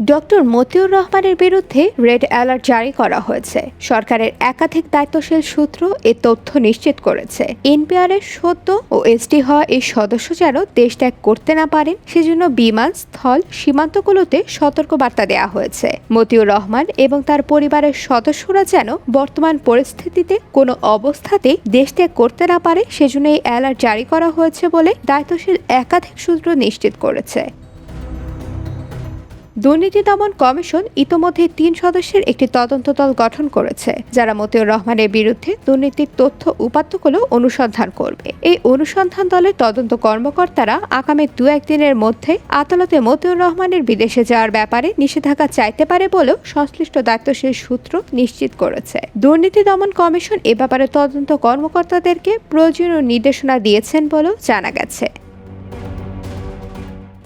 Doctor Motiur রহমানের বিরুদ্ধে red alert জারি করা হয়েছে। সরকারের একাধিক দায়িত্বশীল সূত্র এ তথ্য নিশ্চিত করেছে। এনপিআর এর সদ্য ও এসটি হওয়া এই সদস্য যেন দেশ ত্যাগ করতে না পারেন, সেজন্য বিমান, স্থল, সীমান্তগুলোতে সতর্কবার্তা দেওয়া হয়েছে। মতিউর রহমান এবং তার পরিবারের সদস্যরা যেন বর্তমান পরিস্থিতিতে কোনো অবস্থাতেই দেশ ত্যাগ করতে না পারে, সেজন্য এই অ্যালার্ট জারি করা হয়েছে বলে দায়িত্বশীল একাধিক সূত্র নিশ্চিত করেছে। দুর্নীতি দমন কমিশন ইতোমধ্যে তিন সদস্যের একটি তদন্ত দল গঠন করেছে, যারা মতিউর রহমানের বিরুদ্ধে দুর্নীতির তথ্য উপাত্তগুলো অনুসন্ধান করবে। এই অনুসন্ধান দলের তদন্ত কর্মকর্তারা আগামী দু একদিনের মধ্যে আদালতে মতিউর রহমানের বিদেশে যাওয়ার ব্যাপারে নিষেধাজ্ঞা চাইতে পারে বলেও সংশ্লিষ্ট দায়িত্বশীল সূত্র নিশ্চিত করেছে। দুর্নীতি দমন কমিশন এ ব্যাপারে তদন্ত কর্মকর্তাদেরকে প্রয়োজনীয় নির্দেশনা দিয়েছেন বলেও জানা গেছে।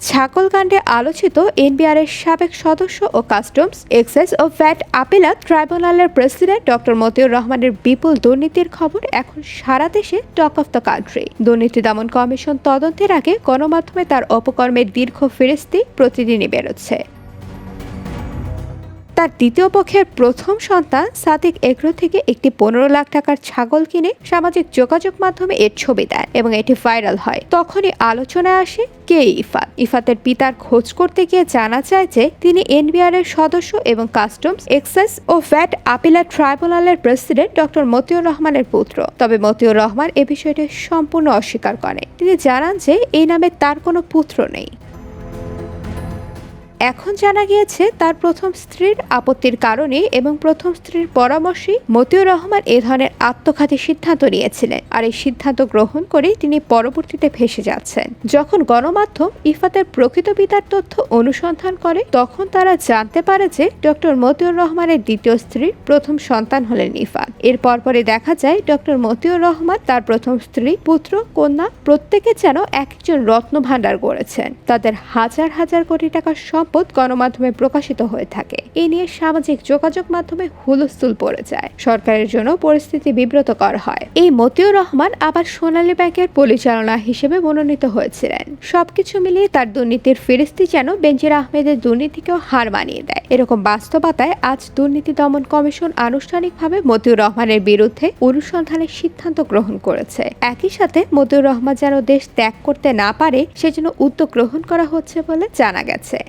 ছাগলকাণ্ডে আলোচিত এনবিআর এর সাবেক সদস্য ও কাস্টমস এক্সাইজ ও ফ্যাট আপেলা ট্রাইব্যুনালের প্রেসিডেন্ট ডক্টর মতিউর রহমানের বিপুল দুর্নীতির খবর এখন সারা দেশে টক অফ দ্য কান্ট্রি। দুর্নীতি দমন কমিশন তদন্তের আগে গণমাধ্যমে তার অপকর্মের দীর্ঘ ফিরিস্তি প্রতিদিনই বেরোচ্ছে। তার দ্বিতীয় পক্ষের প্রথম সন্তান সাদিক এগ্রো থেকে একটি পনেরো লাখ টাকার ছাগল কিনে সামাজিক যোগাযোগ মাধ্যমে এর ছবি দেয় এবং এটি ভাইরাল হয়। তখনই আলোচনায় আসে কে ইফাত। ইফাতের পিতার খোঁজ করতে গিয়ে জানা যায় যে তিনি এনবিআর এর সদস্য এবং কাস্টমস এক্সাইজ ও ভ্যাট আপিলার ট্রাইব্যুনালের প্রেসিডেন্ট ডক্টর মতিউর রহমানের পুত্র। তবে মতিউর রহমান এ বিষয়টি সম্পূর্ণ অস্বীকার করে। তিনি জানান যে এই নামে তার কোনো পুত্র নেই। এখন জানা গিয়েছে, তার প্রথম স্ত্রীর আপত্তির কারণে এবং প্রথম স্ত্রীর পরামর্শেই মতিউর রহমান এ ধরনের আত্মঘাতী সিদ্ধান্ত নিয়েছিলেন আর এই সিদ্ধান্ত গ্রহণ করে তিনি পরবর্তীতে ভেসে যাচ্ছেন। যখন গণমাধ্যম ইফাতের প্রকৃত পিতার তথ্য অনুসন্ধান করে, তখন তারা জানতে পারে যে ডক্টর মতিউর রহমানের দ্বিতীয় স্ত্রীর প্রথম সন্তান হলেন ইফাত। এর পরপরই দেখা যায়, ডক্টর মতিউর রহমান তার প্রথম স্ত্রী, পুত্র, কন্যা প্রত্যেকে যেন এক একজন রত্ন ভাণ্ডার গড়েছেন। তাদের হাজার হাজার কোটি টাকার সম্পদ গণমাধ্যমে প্রকাশিত হয়ে থাকে। এ নিয়ে সামাজিক যোগাযোগ মাধ্যমে হুলস্থুল পড়ে যায়। সরকারের জন্য পরিস্থিতি বিব্রতকর হয়। এই মতিউর রহমান আবার সোনালী ব্যাংকের পরিচালনা হিসেবে মনোনীত হয়েছিলেন। সবকিছু মিলিয়ে তার দুর্নীতির ফিরিস্তি যেন বেঞ্জির আহমেদের দুর্নীতিকেও হার মানিয়ে দেয়। এরকম বাস্তবতায় আজ দুর্নীতি দমন কমিশন আনুষ্ঠানিকভাবে মতিউর রহমানের বিরুদ্ধে অনুসন্ধানের সিদ্ধান্ত গ্রহণ করেছে। একই সাথে মতিউর রহমান যেন দেশ ত্যাগ করতে না পারে, সেজন্য উদ্যোগ গ্রহণ করা হচ্ছে বলে জানা গেছে।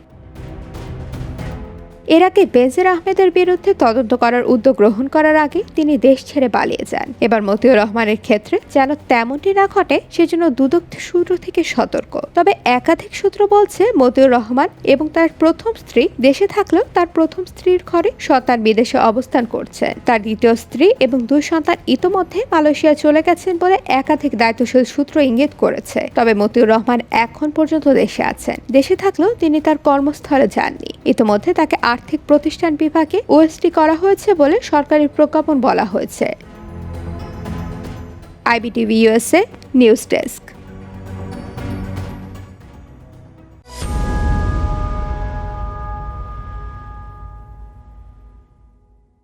এর আগে বেনজির আহমেদের বিরুদ্ধে তদন্ত করার উদ্যোগ গ্রহণ করার আগে তিনি দেশ ছেড়ে পালিয়ে যান। এবার মতিউর রহমানের ক্ষেত্রে যেন তেমনটি না ঘটে, সেজন্য দুদক সূত্র থেকে সতর্ক। তবে একাধিক সূত্র বলছে, মতিউর রহমান এবং তার প্রথম স্ত্রী দেশে থাকলেও তার প্রথম স্ত্রীর ঘরে সন্তান বিদেশে অবস্থান করছেন। তার দ্বিতীয় স্ত্রী এবং দুই সন্তান ইতোমধ্যে মালয়েশিয়া চলে গেছেন বলে একাধিক দায়িত্বশীল সূত্র ইঙ্গিত করেছে। তবে মতিউর রহমান এখন পর্যন্ত দেশে আছেন। দেশে থাকলেও তিনি তার কর্মস্থলে যাননি। ইতোমধ্যে তাকে আর্থিক প্রতিষ্ঠান বিভাগে ওএসটি করা হয়েছে বলে সরকারি প্রজ্ঞাপন বলা হয়েছে। IBTV USA news desk.